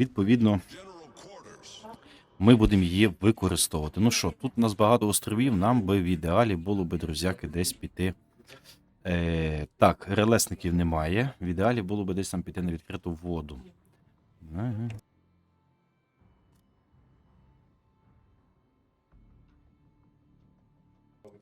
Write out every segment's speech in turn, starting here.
Відповідно, ми будемо її використовувати. Ну що, тут у нас багато островів, нам би в ідеалі було би, друзяки, десь піти. Е, так, релесників немає. В ідеалі було би десь там піти на відкриту воду.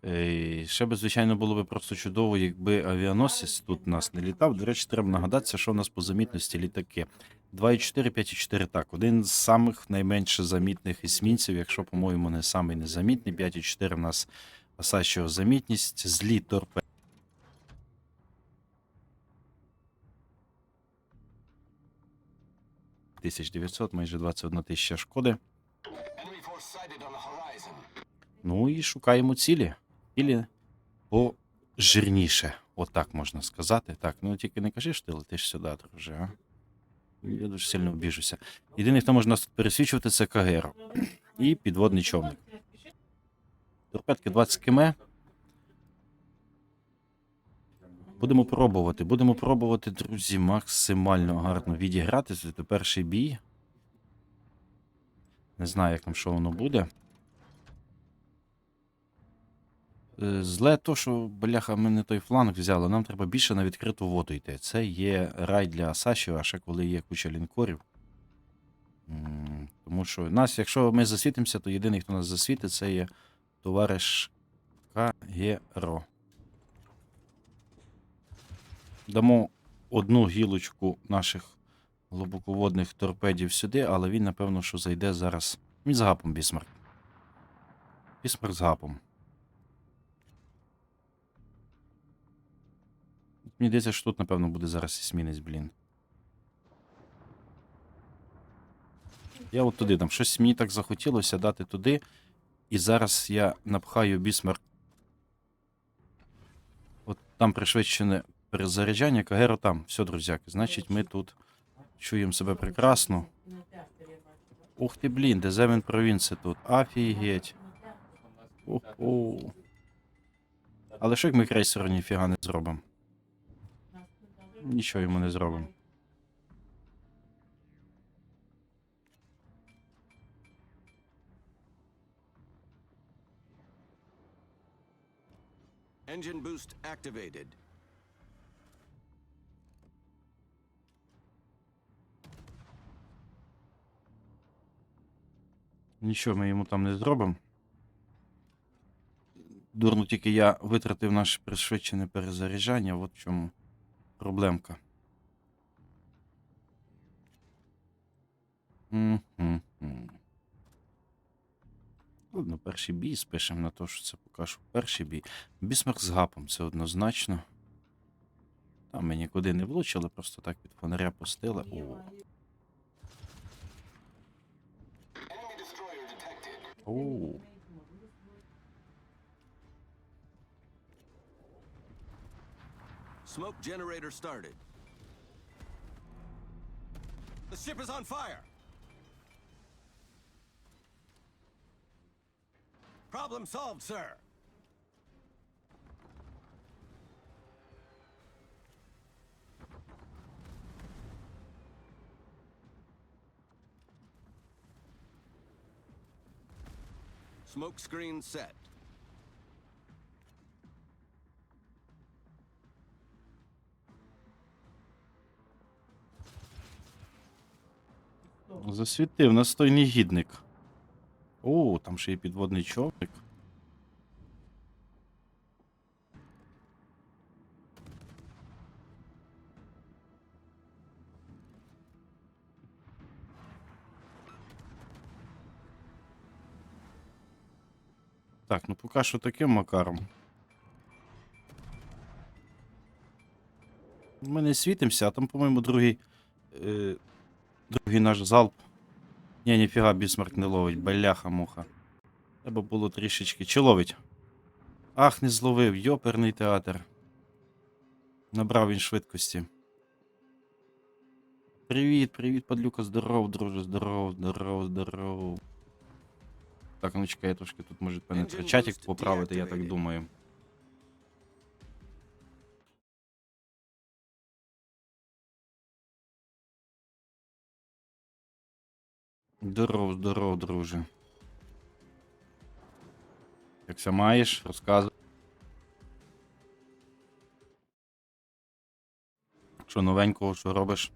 Е, ще би, звичайно, було би просто чудово, якби авіаносець тут нас не літав. До речі, треба нагадатися, що у нас по замітності літаки. 2,4, 5,4 так. Один з самих найменше замітних есмінців, якщо, по-моєму, не самий незамітний. 5,4 у нас Асачого замітність. Злі торпеди. Тисяч 900, майже 21 тисяча шкоди. Ну і шукаємо цілі. Цілі пожирніше. Отак можна сказати. Так, ну тільки не кажи, що ти летиш сюди, друже, а? Я дуже сильно обіжуся. Єдиний, хто може нас тут пересвічувати, це Кагеро. І підводний човник. Торпедки 20 км. Будемо пробувати. Будемо пробувати, друзі, максимально гарно відіграти. Це перший бій. Не знаю, як там що воно буде. Е, Зле то, що, бляха, ми не той фланг взяли. Нам треба більше на відкриту воду йти. Це є рай для Асашів, а ще коли є куча лінкорів. Тому що нас, якщо ми засвітимося, то єдиний, хто нас засвітить, це є товариш Кагеро. Дамо одну гілочку наших глибоководних торпедів сюди, але він, напевно, що зайде зараз. Він з гапом Бісмарк. Бісмарк з гапом. Мені здається, що тут, напевно, буде зараз есмінець, блін. Я от туди там щось мені так захотілося дати туди. І зараз я напхаю бісмарк. От там пришвидшене перезаряджання, Кагеро там. Все, друзяки. Значить, ми тут чуємо себе прекрасно. Ух ти, блін, де Земен провінція тут. Офігеть. Уху. Але що як ми крейсеру ніфіга не зробимо? Нічого йому не зробимо. Engine boost activated. Нічого ми йому там не зробимо. Дурно тільки я витратив наше пришвидшене перезаряджання, от чому проблемка. М-м-м. Ладно, перший бій спишемо на те, що це поки що перший бій. Бісмарк з гапом, це однозначно. Там ми нікуди не влучили, просто так під фонаря пустили. О, Enemy Smoke generator started. The ship is on fire. Problem solved, sir. Smoke screen set. Засвітив настойний гідник. О, там ще є підводний човник. Так, ну поки що таким макаром. Ми не світимося, а там, по-моєму, другий. Е, другий наш залп. Ні, ніфіга, бісмарк не ловить, бляха-муха. Треба було трішечки. Чи ловить? Ах, не зловив, йоперний театр. Набрав він швидкості. Привіт, привіт, падлюка, здоров, друже, здоров, здоров, здоров. Так, ну чекай, я трошки тут може певне чатик поправити, я так думаю. Здоров, здоров, друже. Якся маєш, розказуй. Що новенького, що робиш?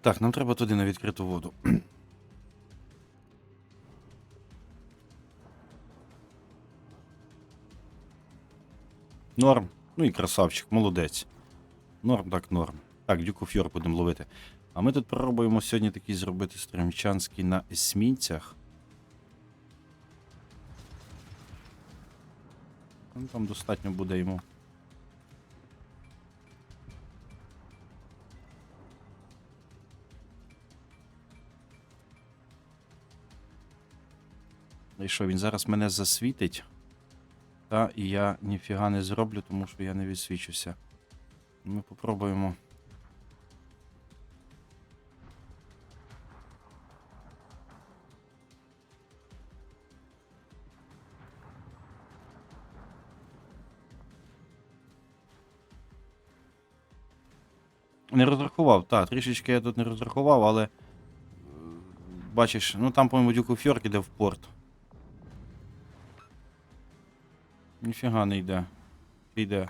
Так, нам треба туди на відкриту воду. Норм. Ну і красавчик, молодець. Норм, так, норм. Так, Дюку Фьор будемо ловити. А ми тут пробуємо сьогодні такий зробити стримчанський на есмінцях. Ну, там достатньо буде йому. І що, він зараз мене засвітить? Та, і я ніфіга не зроблю, тому що я не відсвічуся. Ми попробуємо. Не розрахував, так, трішечки я тут не розрахував, але. е, Бачиш, ну там, по-моєму, Дюку Фьорк іде в порт. Ніфіга не йде. Йде.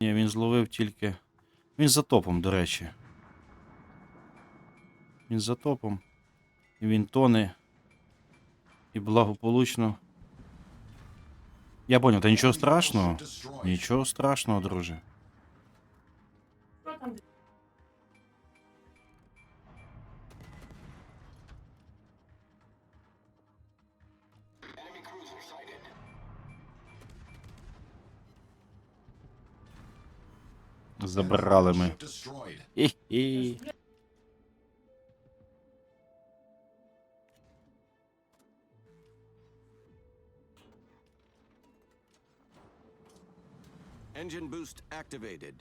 Ні, він зловив тільки. Він за топом, до речі. Він за топом. І він тоне. І благополучно. Я поняв, та нічого страшного. Нічого страшного, друже. Забрали ми. Хі-хі. Engine boost activated.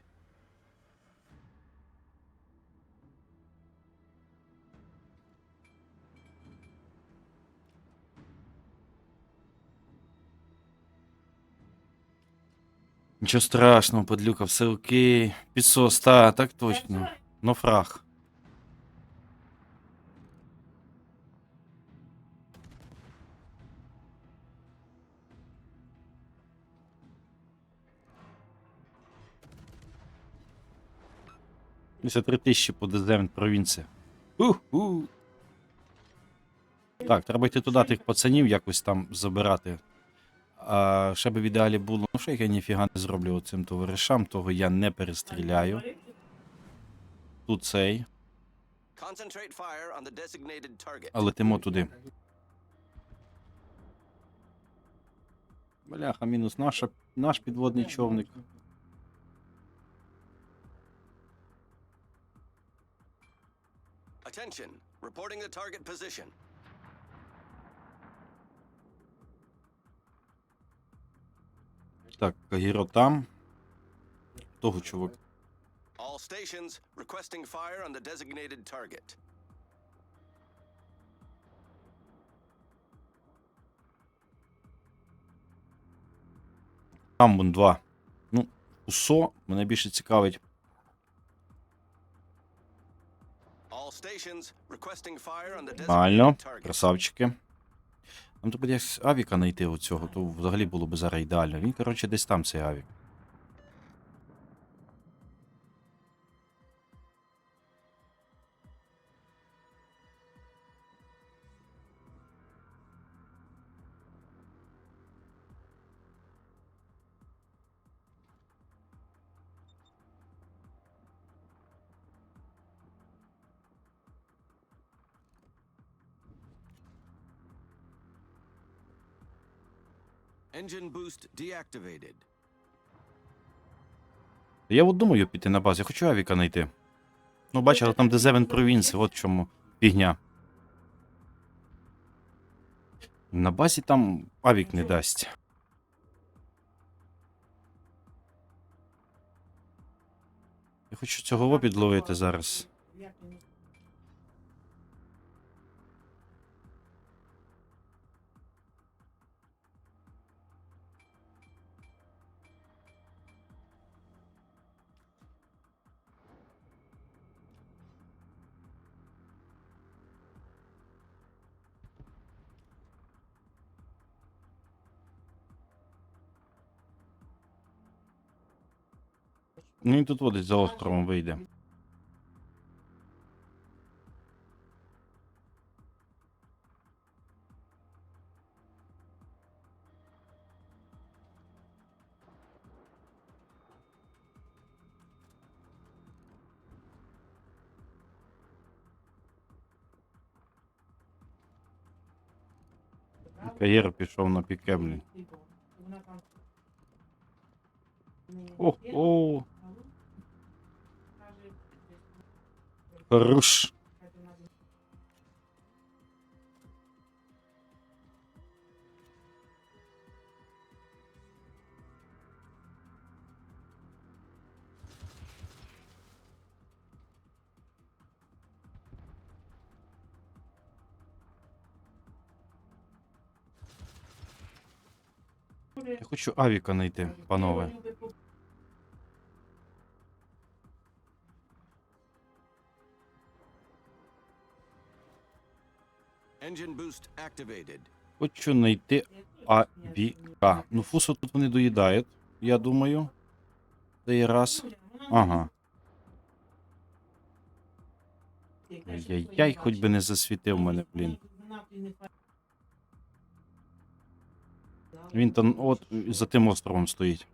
Нічого страшного, подлюка, все окей. Підсос, та, так точно. Но фраг. Десь три тисячі по дезевент провінція. Уху. Так, треба йти туди тих пацанів якось там забирати. А ще би в ідеалі було, ну що як я ніфіга не зроблю цим товаришам, того я не перестріляю. Тут цей, Concentrate fire on the designated target. а летимо туди. Бляха, мінус наша, наш підводний човник. Attention. Reporting the target position. Так, Кагіро там. Того чувак. All stations requesting fire on the designated target. Там вон два. Ну, УСО мене більше цікавить. All stations requesting fire on the designated target. красавчики. Нам треба якось авіка знайти оцього, то взагалі було б зараз ідеально. Він, коротше, десь там цей авік. Engine boost deactivated. Я от думаю піти на базу, я хочу авіка знайти. Ну, бачила, там де Провінс, от чому фігня. На базі там авік не дасть. Я хочу цього підловити зараз. Ну він тут водить за островом вийде. Каєр пішов на піке, блін. О, о, хорош. Я хочу авіка знайти, панове. Хочу знайти авіка. Ну, фусу тут вони доїдають, я думаю. Цей раз. Ага. Яй-яй, хоч би не засвітив мене, блін. Він там от за тим островом стоїть.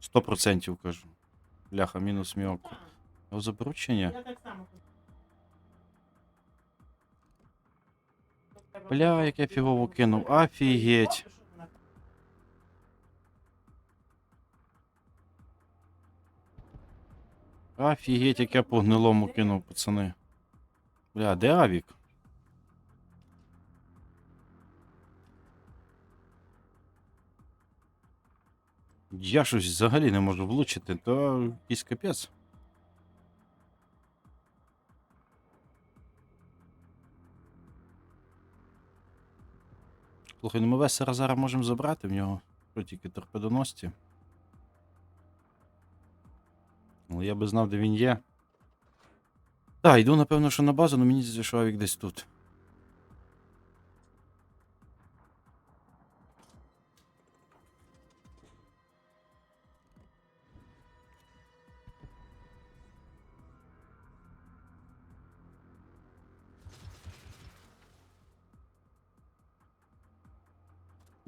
Сто процентів кажу. Бляха, мінус міоку. Його заберуть Бля, як я фігово кинув. Офігеть. Офігеть, як я по гнилому кинув, пацани. Бля, де авік? Я щось взагалі не можу влучити, то якийсь капець. Слухай, ну ми весера зараз можемо забрати в нього. Що тільки торпедоносці. Але я би знав, де він є. Так, йду, напевно, що на базу, але мені здається, що десь тут.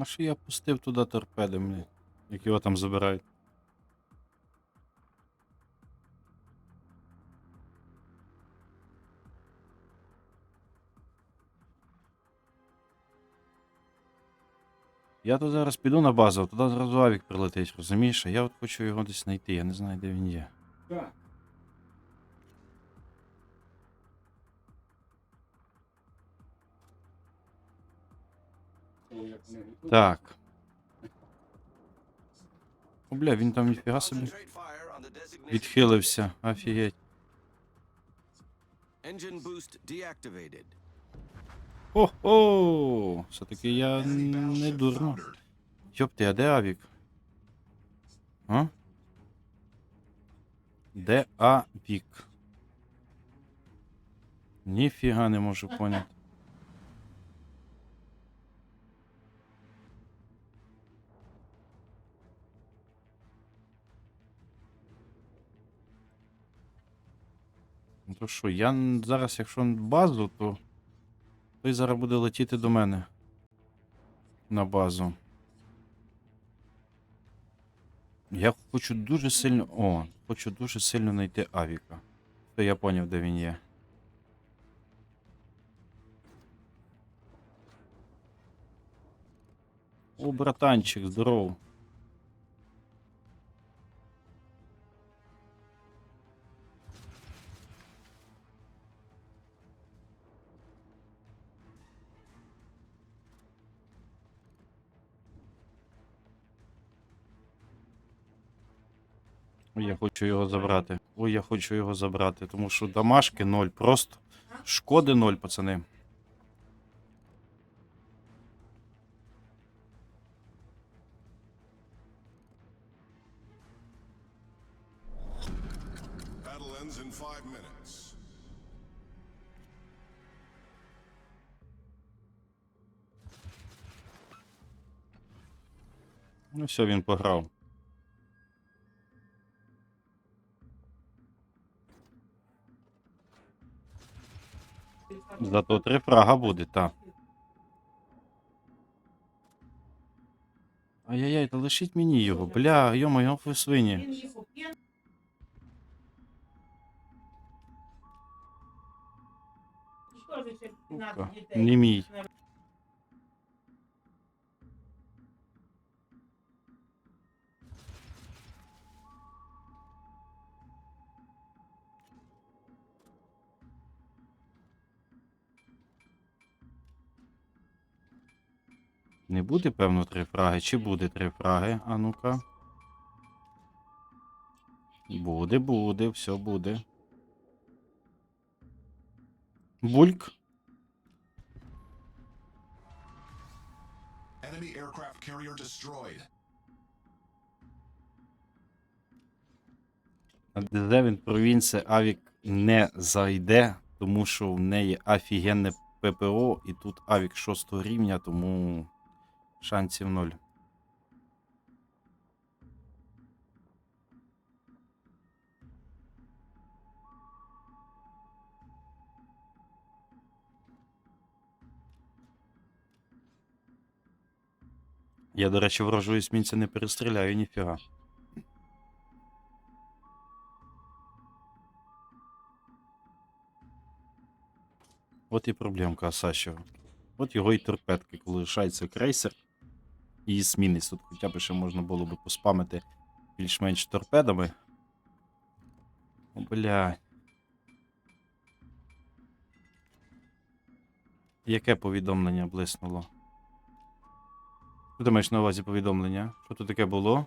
А що я пустив туди торпеди, блін, як його там забирають. Я тут зараз піду на базу, туди зразу авік прилетить, розумієш? А я от хочу його десь знайти, я не знаю, де він є. Так. О, бля, він там ніфіга собі відхилився. Офігеть. Хо-хо! Все-таки я не дурно. Йопти, а де Авік? А? Де Авік? Ніфіга не можу поняти. Ну то що, я зараз, якщо базу, то той зараз буде летіти до мене. На базу. Я хочу дуже сильно. О, хочу дуже сильно знайти Авіка. То я поняв, де він є. О, братанчик, здоров. Ой, я хочу його забрати. Ой, я хочу його забрати, тому що дамашки ноль, просто шкоди ноль, пацани. Ну все, він пограв. Зато три фрага буде, так. Ай-яй-яй, та лишіть мені його, бля, йо-моє, ви свині. Не мій. Не буде, певно, три фраги, чи буде три фраги? А ну-ка. Буде, буде, все буде. Бульк. Enemy aircraft carrier destroyed. На Девін провінція Авік не зайде, тому що в неї офігенне ППО, і тут Авік 6 рівня, тому шансів ноль. Я, до речі, ворожого есмінця не перестріляю ніфіга. От і проблемка Асашева. От його і торпедки, коли лишається крейсер і есмінець. Тут хоча б ще можна було би поспамити більш-менш торпедами. О, бля. Яке повідомлення блиснуло? Що ти маєш на увазі повідомлення? Що тут таке було?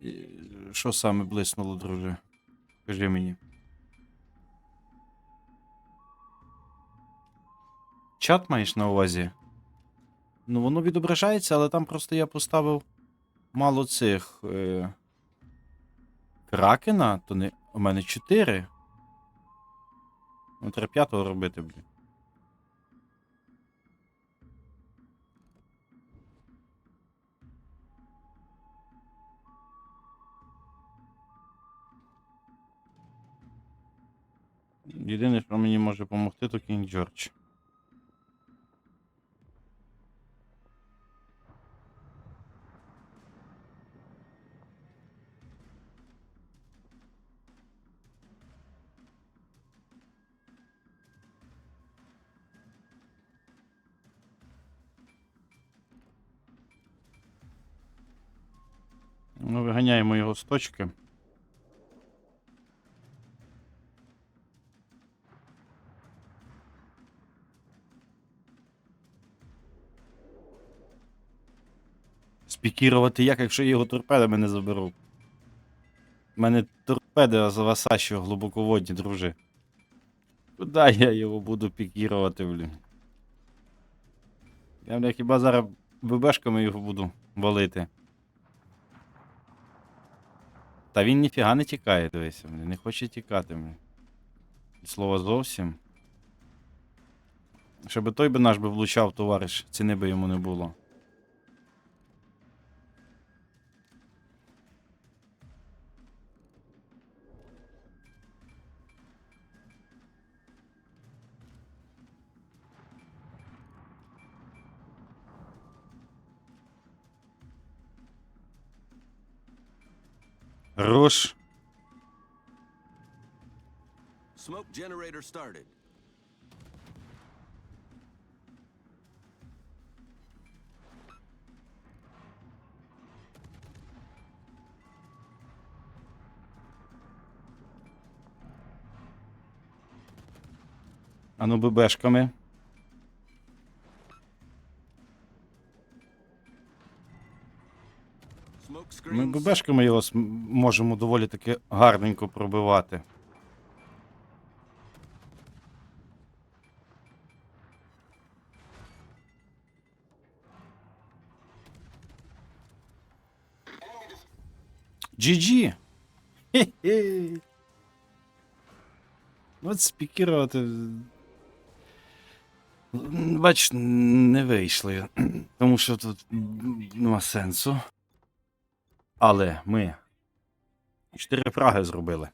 І Що саме блиснуло, друже? Скажи мені. Чат маєш на увазі? Ну, воно відображається, але там просто я поставив мало цих. Е... Кракена, то не. У мене 4. Ну, треба п'ятого робити, блін. Єдине, що мені може допомогти, то Кінг Джордж. Виганяємо його з точки. Спікірувати як, якщо його торпедами не заберу. У мене торпеди з Васашого глибоководні, друже. Куди я його буду пікірувати, блін? Я бля, хіба зараз ББшками його буду валити. Та він ніфіга не тікає, дивися, не хоче тікати, Від Слова зовсім. Щоб той би наш би влучав, товариш, ціни би йому не було. Руш. Smoke generator started. А ну ББшками. Ми. ББшками його можемо доволі таки гарненько пробивати. GG! Хе-хе. От спікірувати. Бач, не вийшли. Тому що тут нема сенсу. Але ми чотири фраги зробили.